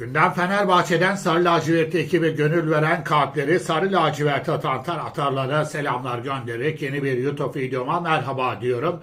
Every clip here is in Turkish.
Gündem Fenerbahçe'den Sarı Lacivert ekibi gönül veren kalpleri Sarı Lacivert atan atarlara selamlar göndererek yeni bir YouTube videoma merhaba diyorum.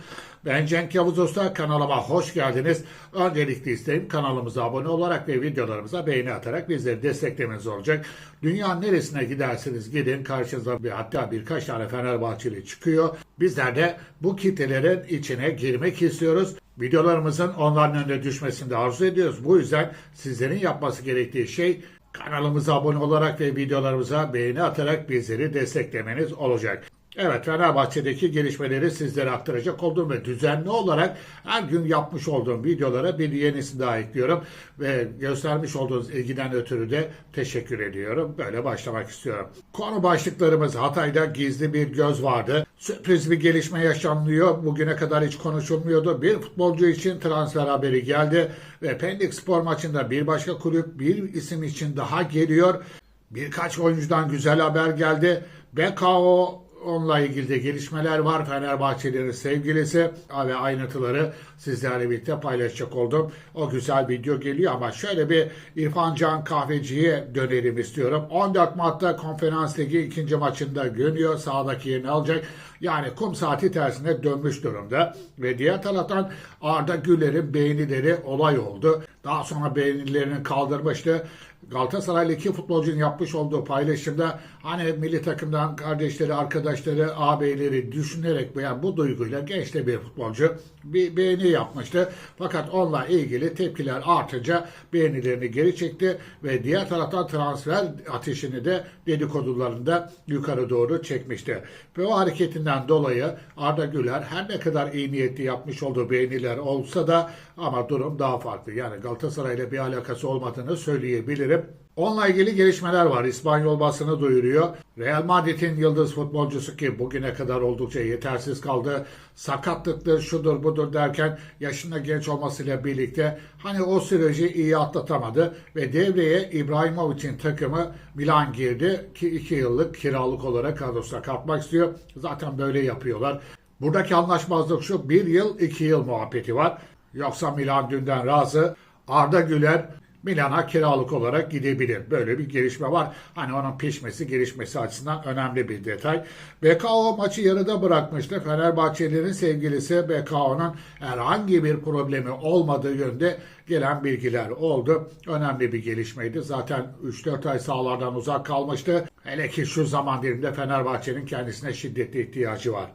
Ben Cenk Yavuz Usta kanalıma hoş geldiniz. Öncelikle isteğim kanalımıza abone olarak ve videolarımıza beğeni atarak bizleri desteklemeniz olacak. Dünyanın neresine giderseniz gidin karşınıza bir, hatta birkaç tane Fenerbahçeli çıkıyor. Bizler de bu kitlelerin içine girmek istiyoruz. Videolarımızın onların önüne düşmesini de arzu ediyoruz. Bu yüzden sizlerin yapması gerektiği şey kanalımıza abone olarak ve videolarımıza beğeni atarak bizleri desteklemeniz olacak. Evet Fenerbahçe'deki gelişmeleri sizlere aktaracak olduğum ve düzenli olarak her gün yapmış olduğum videolara bir yenisini daha ekliyorum. Ve göstermiş olduğunuz ilgiden ötürü de teşekkür ediyorum. Böyle başlamak istiyorum. Konu başlıklarımız Hatay'da gizli bir göz vardı. Sürpriz bir gelişme yaşanıyor. Bugüne kadar hiç konuşulmuyordu. Bir futbolcu için transfer haberi geldi. Ve Pendik Spor maçında bir başka kulüp bir isim için daha geliyor. Birkaç oyuncudan güzel haber geldi. BKO Onunla ilgili de gelişmeler var. Fenerbahçelilerin sevgilisi ve ayrıntıları sizlerle birlikte paylaşacak oldum. O güzel video geliyor ama şöyle bir İrfan Can Kahveci'ye dönelim istiyorum. 14 Mart'ta Konferans Ligi ikinci maçında dönüyor. Sağdaki yerini alacak. Yani kum saati tersine dönmüş durumda. Ve diğer taraftan Arda Güler'in beğenileri olay oldu. Daha sonra beğenilerini kaldırmıştı. Galatasaraylı iki futbolcunun yapmış olduğu paylaşımda hani milli takımdan kardeşleri, arkadaşları, ağabeyleri düşünerek veya bu duyguyla genç de bir futbolcu bir beğeni yapmıştı. Fakat onunla ilgili tepkiler artınca beğenilerini geri çekti ve diğer taraftan transfer ateşini de dedikodularında yukarı doğru çekmişti. Ve o hareketinden dolayı Arda Güler her ne kadar iyi niyetli yapmış olduğu beğeniler olsa da ama durum daha farklı. Yani Galatasaray ile bir alakası olmadığını söyleyebilirim. Onunla ilgili gelişmeler var. İspanyol basını duyuruyor. Real Madrid'in yıldız futbolcusu ki bugüne kadar oldukça yetersiz kaldı. Sakatlıktır, şudur budur derken yaşında genç olmasıyla birlikte hani o süreci iyi atlatamadı ve devreye İbrahimovic'in takımı Milan girdi ki iki yıllık kiralık olarak kadrosuna katmak istiyor. Zaten böyle yapıyorlar. Buradaki anlaşmazlık şu bir yıl iki yıl muhabbeti var. Yoksa Milan dünden razı. Arda Güler Milan'a kiralık olarak gidebilir. Böyle bir gelişme var. Hani onun pişmesi, gelişmesi açısından önemli bir detay. BKO maçı yarıda bırakmıştı. Fenerbahçelilerin sevgilisi BKO'nun herhangi bir problemi olmadığı yönde gelen bilgiler oldu. Önemli bir gelişmeydi. Zaten 3-4 ay sahalardan uzak kalmıştı. Hele ki şu zaman dilimde Fenerbahçe'nin kendisine şiddetli ihtiyacı var.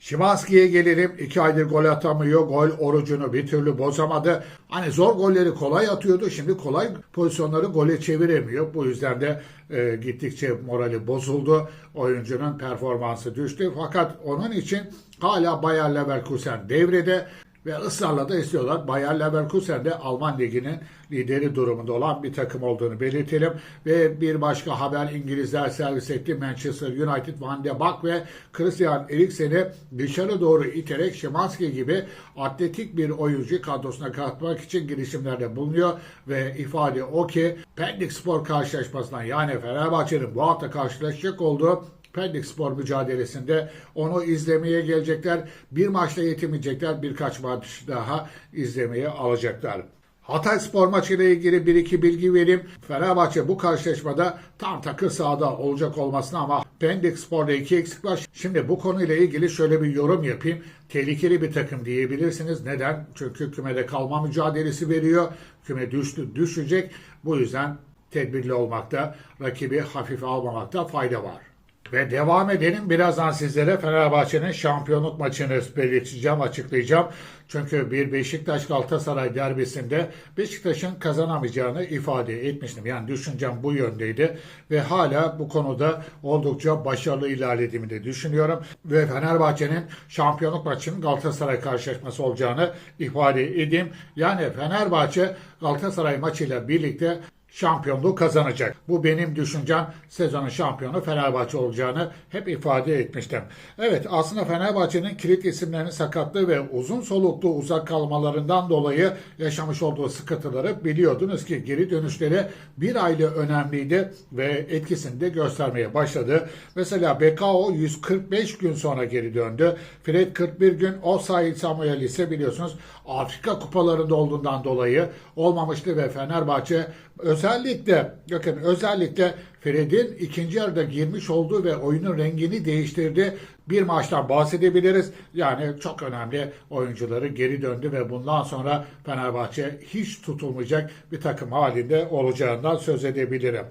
Şimanski'ye gelelim. İki aydır gol atamıyor. Gol orucunu bir türlü bozamadı. Hani zor golleri kolay atıyordu. Şimdi kolay pozisyonları gole çeviremiyor. Bu yüzden de e, gittikçe morali bozuldu. Oyuncunun performansı düştü. Fakat onun için hala Bayer Leverkusen devrede ve ısrarla da istiyorlar. Bayer Leverkusen de Alman Ligi'nin lideri durumunda olan bir takım olduğunu belirtelim. Ve bir başka haber İngilizler servis etti. Manchester United Van de Beek ve Christian Eriksen'i dışarı doğru iterek Şimanski gibi atletik bir oyuncu kadrosuna katmak için girişimlerde bulunuyor. Ve ifade o ki Pendik Spor karşılaşmasından yani Fenerbahçe'nin bu hafta karşılaşacak olduğu Pendik Spor mücadelesinde onu izlemeye gelecekler. Bir maçta yetinmeyecekler. Birkaç maç daha izlemeye alacaklar. Hatay Spor maçı ile ilgili bir iki bilgi vereyim. Fenerbahçe bu karşılaşmada tam takır sahada olacak olmasına ama Pendik Spor'da iki eksik var. Şimdi bu konuyla ilgili şöyle bir yorum yapayım. Tehlikeli bir takım diyebilirsiniz. Neden? Çünkü kümede kalma mücadelesi veriyor. Küme düştü, düşecek. Bu yüzden tedbirli olmakta, rakibi hafife almamakta fayda var. Ve devam edelim. Birazdan sizlere Fenerbahçe'nin şampiyonluk maçını belirteceğim, açıklayacağım. Çünkü bir Beşiktaş Galatasaray derbisinde Beşiktaş'ın kazanamayacağını ifade etmiştim. Yani düşüncem bu yöndeydi ve hala bu konuda oldukça başarılı ilerlediğimi de düşünüyorum. Ve Fenerbahçe'nin şampiyonluk maçının Galatasaray karşılaşması olacağını ifade edeyim. Yani Fenerbahçe Galatasaray maçıyla birlikte şampiyonluğu kazanacak. Bu benim düşüncem sezonun şampiyonu Fenerbahçe olacağını hep ifade etmiştim. Evet aslında Fenerbahçe'nin kilit isimlerinin sakatlığı ve uzun soluklu uzak kalmalarından dolayı yaşamış olduğu sıkıntıları biliyordunuz ki geri dönüşleri bir aylı önemliydi ve etkisini de göstermeye başladı. Mesela BKO 145 gün sonra geri döndü. Fred 41 gün o Said Samuel ise biliyorsunuz Afrika kupalarında olduğundan dolayı olmamıştı ve Fenerbahçe özel özellikle bakın özellikle Fred'in ikinci yarıda girmiş olduğu ve oyunun rengini değiştirdiği bir maçtan bahsedebiliriz. Yani çok önemli oyuncuları geri döndü ve bundan sonra Fenerbahçe hiç tutulmayacak bir takım halinde olacağından söz edebilirim.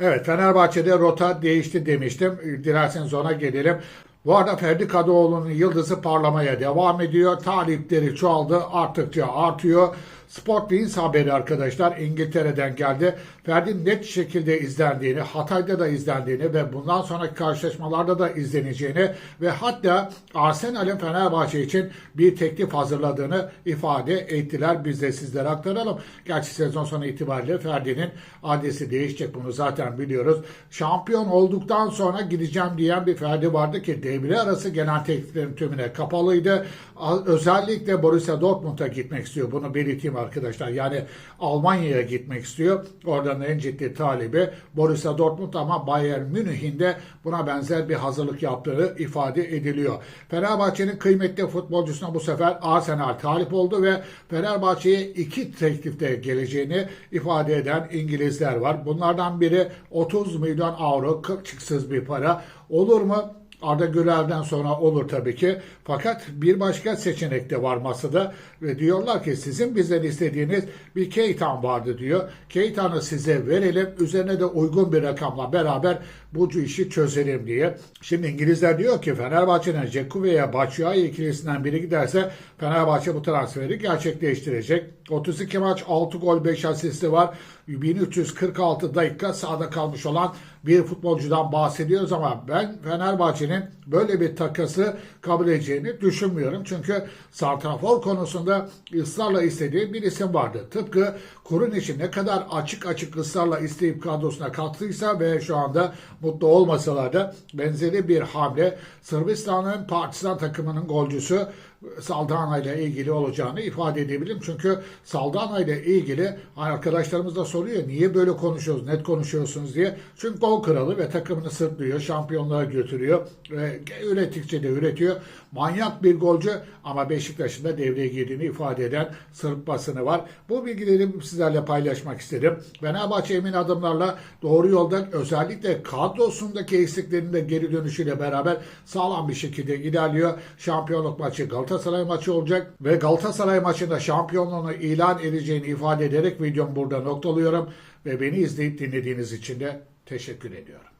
Evet Fenerbahçe'de rota değişti demiştim. Dilerseniz ona gelelim. Bu arada Ferdi Kadıoğlu'nun yıldızı parlamaya devam ediyor. Talipleri çoğaldı, arttıkça artıyor. Sport Wins haberi arkadaşlar İngiltere'den geldi. Ferdi'nin net şekilde izlendiğini, Hatay'da da izlendiğini ve bundan sonraki karşılaşmalarda da izleneceğini ve hatta Arsenal'in Fenerbahçe için bir teklif hazırladığını ifade ettiler. Biz de sizlere aktaralım. Gerçi sezon sonu itibariyle Ferdi'nin adresi değişecek bunu zaten biliyoruz. Şampiyon olduktan sonra gideceğim diyen bir Ferdi vardı ki devre arası gelen tekliflerin tümüne kapalıydı. Özellikle Borussia Dortmund'a gitmek istiyor. Bunu belirteyim arkadaşlar. Yani Almanya'ya gitmek istiyor. Oradan en ciddi talibi Borussia Dortmund ama Bayern Münih'in de buna benzer bir hazırlık yaptığı ifade ediliyor. Fenerbahçe'nin kıymetli futbolcusuna bu sefer Arsenal talip oldu ve Fenerbahçe'ye iki teklifte geleceğini ifade eden İngilizler var. Bunlardan biri 30 milyon avro kılçıksız bir para. Olur mu? Arda Güler'den sonra olur tabii ki. Fakat bir başka seçenek de var masada ve diyorlar ki sizin bizden istediğiniz bir Keytan vardı diyor. Keytan'ı size verelim üzerine de uygun bir rakamla beraber bu işi çözelim diye. Şimdi İngilizler diyor ki Fenerbahçe'nin Ceku veya Batshuayi ikilisinden biri giderse Fenerbahçe bu transferi gerçekleştirecek. 32 maç 6 gol 5 asisti var. 1346 dakika sahada kalmış olan bir futbolcudan bahsediyoruz ama ben Fenerbahçe'nin böyle bir takası kabul edeceğini düşünmüyorum. Çünkü santrafor konusunda ısrarla istediği bir isim vardı. Tıpkı Kurun için ne kadar açık açık ısrarla isteyip kadrosuna kattıysa ve şu anda mutlu olmasalar da benzeri bir hamle Sırbistan'ın Partizan takımının golcüsü Saldana ile ilgili olacağını ifade edebilirim. Çünkü Saldana ile ilgili arkadaşlarımız da soruyor niye böyle konuşuyoruz, net konuşuyorsunuz diye. Çünkü gol kralı ve takımını sırtlıyor, şampiyonluğa götürüyor. Ve ürettikçe de üretiyor. Manyak bir golcü ama Beşiktaş'ın da devreye girdiğini ifade eden Sırp basını var. Bu bilgileri sizlerle paylaşmak istedim. Fenerbahçe emin adımlarla doğru yolda özellikle kadrosundaki eksiklerinin de geri dönüşüyle beraber sağlam bir şekilde ilerliyor. Şampiyonluk maçı Galatasaray maçı olacak ve Galatasaray maçında şampiyonluğunu ilan edeceğini ifade ederek videomu burada noktalıyorum ve beni izleyip dinlediğiniz için de teşekkür ediyorum.